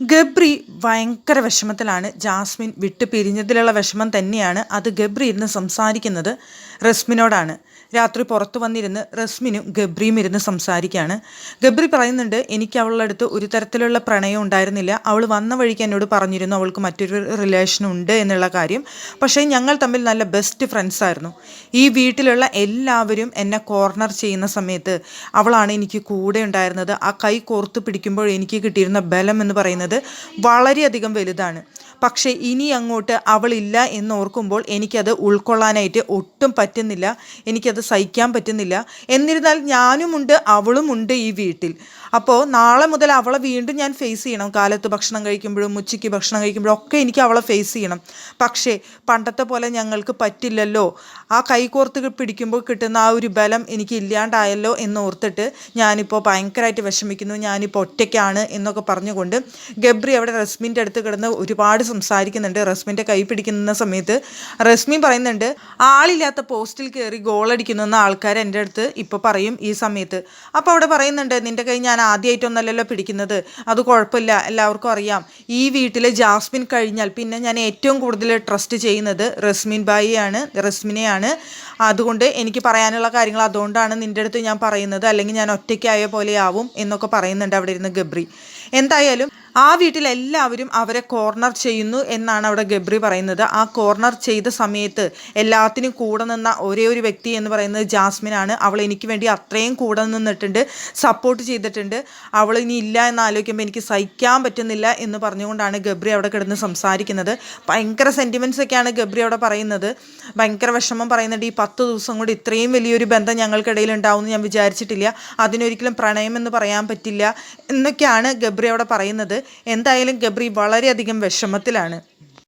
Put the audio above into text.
ഗബ്രി ഭയങ്കര വിഷമത്തിലാണ്. ജാസ്മിൻ വിട്ട് പിരിഞ്ഞതിലുള്ള വിഷമം തന്നെയാണ്. അത് ഗബ്രി ഇരുന്ന് സംസാരിക്കുന്നത് റസ്മിനോടാണ്. രാത്രി പുറത്തു വന്നിരുന്ന് റസ്മിനും ഗബ്രിയും ഇരുന്ന് സംസാരിക്കുകയാണ്. ഗബ്രി പറയുന്നുണ്ട് എനിക്ക് അവളുടെ അടുത്ത് ഒരു തരത്തിലുള്ള പ്രണയം ഉണ്ടായിരുന്നില്ല. അവൾ വന്ന വഴിക്ക് എന്നോട് പറഞ്ഞിരുന്നു അവൾക്ക് മറ്റൊരു റിലേഷൻ ഉണ്ട് എന്നുള്ള കാര്യം. പക്ഷേ ഞങ്ങൾ തമ്മിൽ നല്ല ബെസ്റ്റ് ഫ്രണ്ട്സ് ആയിരുന്നു. ഈ വീട്ടിലുള്ള എല്ലാവരും എന്നെ കോർണർ ചെയ്യുന്ന സമയത്ത് അവളാണ് എനിക്ക് കൂടെ ഉണ്ടായിരുന്നത്. ആ കൈ കോർത്ത് പിടിക്കുമ്പോൾ എനിക്ക് കിട്ടിയിരുന്ന ബലം എന്ന് പറയുന്നത് വളരെയധികം വലുതാണ്. പക്ഷേ ഇനി അങ്ങോട്ട് അവളില്ല എന്നോർക്കുമ്പോൾ എനിക്കത് ഉൾക്കൊള്ളാനായിട്ട് ഒട്ടും പറ്റുന്നില്ല. എനിക്കത് സഹിക്കാൻ പറ്റുന്നില്ല. എന്നിരുന്നാൽ ഞാനുമുണ്ട് അവളുമുണ്ട് ഈ വീട്ടിൽ. അപ്പോൾ നാളെ മുതൽ അവളെ വീണ്ടും ഞാൻ ഫേസ് ചെയ്യണം. കാലത്ത് ഭക്ഷണം കഴിക്കുമ്പോഴും ഉച്ചയ്ക്ക് ഭക്ഷണം കഴിക്കുമ്പോഴും ഒക്കെ എനിക്ക് അവളെ ഫേസ് ചെയ്യണം. പക്ഷേ പണ്ടത്തെ പോലെ ഞങ്ങൾക്ക് പറ്റില്ലല്ലോ. ആ കൈകോർത്ത് പിടിക്കുമ്പോൾ കിട്ടുന്ന ആ ഒരു ബലം എനിക്ക് ഇല്ലാണ്ടായല്ലോ എന്ന് ഓർത്തിട്ട് ഞാനിപ്പോൾ ഭയങ്കരമായിട്ട് വിഷമിക്കുന്നു. ഞാനിപ്പോൾ ഒറ്റയ്ക്കാണ് എന്നൊക്കെ പറഞ്ഞുകൊണ്ട് ഗബ്രി അവിടെ റസ്മിന്റെ അടുത്ത് കിടന്ന് ഒരുപാട് സംസാരിക്കുന്നുണ്ട്. റസ്മിന്റെ കൈ പിടിക്കുന്ന സമയത്ത് റസ്മി പറയുന്നുണ്ട് ആളില്ലാത്ത പോസ്റ്റിൽ കയറി ഗോളടിക്കുന്നു എന്ന ആൾക്കാർ എന്റെ അടുത്ത് ഇപ്പോൾ പറയും ഈ സമയത്ത്. അപ്പോൾ അവിടെ പറയുന്നുണ്ട് നിന്റെ കൈ ഞാൻ ആദ്യമായിട്ടൊന്നല്ലല്ലോ പിടിക്കുന്നത്. അത് കുഴപ്പമില്ല. എല്ലാവർക്കും അറിയാം. ഈ വീട്ടിൽ ജാസ്മിൻ കഴിഞ്ഞാൽ പിന്നെ ഞാൻ ഏറ്റവും കൂടുതൽ ട്രസ്റ്റ് ചെയ്യുന്നത് റസ്മിൻ ബായിയാണ് റസ്മിനെയാണ്. അതുകൊണ്ട് എനിക്ക് പറയാനുള്ള കാര്യങ്ങൾ അതുകൊണ്ടാണ് നിന്റെ അടുത്ത് ഞാൻ പറയുന്നത്. അല്ലെങ്കിൽ ഞാൻ ഒറ്റയ്ക്കായ പോലെ ആവും എന്നൊക്കെ പറയുന്നുണ്ട് അവിടെ ഇരുന്ന് ഗബ്രി. എന്തായാലും ആ വീട്ടിൽ എല്ലാവരും അവരെ കോർണർ ചെയ്യുന്നു എന്നാണ് അവിടെ ഗബ്രി പറയുന്നത്. ആ കോർണർ ചെയ്ത സമയത്ത് എല്ലാത്തിനും കൂടെ നിന്ന ഒരേ ഒരു വ്യക്തി എന്ന് പറയുന്നത് ജാസ്മിനാണ് അവൾ എനിക്ക് വേണ്ടി അത്രയും കൂടെ നിന്നിട്ടുണ്ട് സപ്പോർട്ട് ചെയ്തിട്ടുണ്ട്. അവൾ ഇനി ഇല്ല എന്ന് ആലോചിക്കുമ്പോൾ എനിക്ക് സഹിക്കാൻ പറ്റുന്നില്ല എന്ന് പറഞ്ഞുകൊണ്ടാണ് ഗബ്രി അവിടെ കിടന്ന് സംസാരിക്കുന്നത്. ഭയങ്കര സെന്റിമെന്റ്സ് ഒക്കെയാണ് ഗബ്രി അവിടെ പറയുന്നത്. ഭയങ്കര വിഷമം പറയുന്നുണ്ട് ഈ പത്ത് ദിവസം കൊണ്ട് ഇത്രയും വലിയൊരു ബന്ധം ഞങ്ങൾക്കിടയിൽ ഉണ്ടാവുമെന്ന് ഞാൻ വിചാരിച്ചിട്ടില്ല. അതിനൊരിക്കലും പ്രണയം എന്ന് പറയാൻ പറ്റില്ല. എന്നൊക്കെയാണ് ഗബ്രി അവിടെ പറയുന്നത് എന്തായാലും ഗബ്രി വളരെയധികം വിഷമത്തിലാണ്.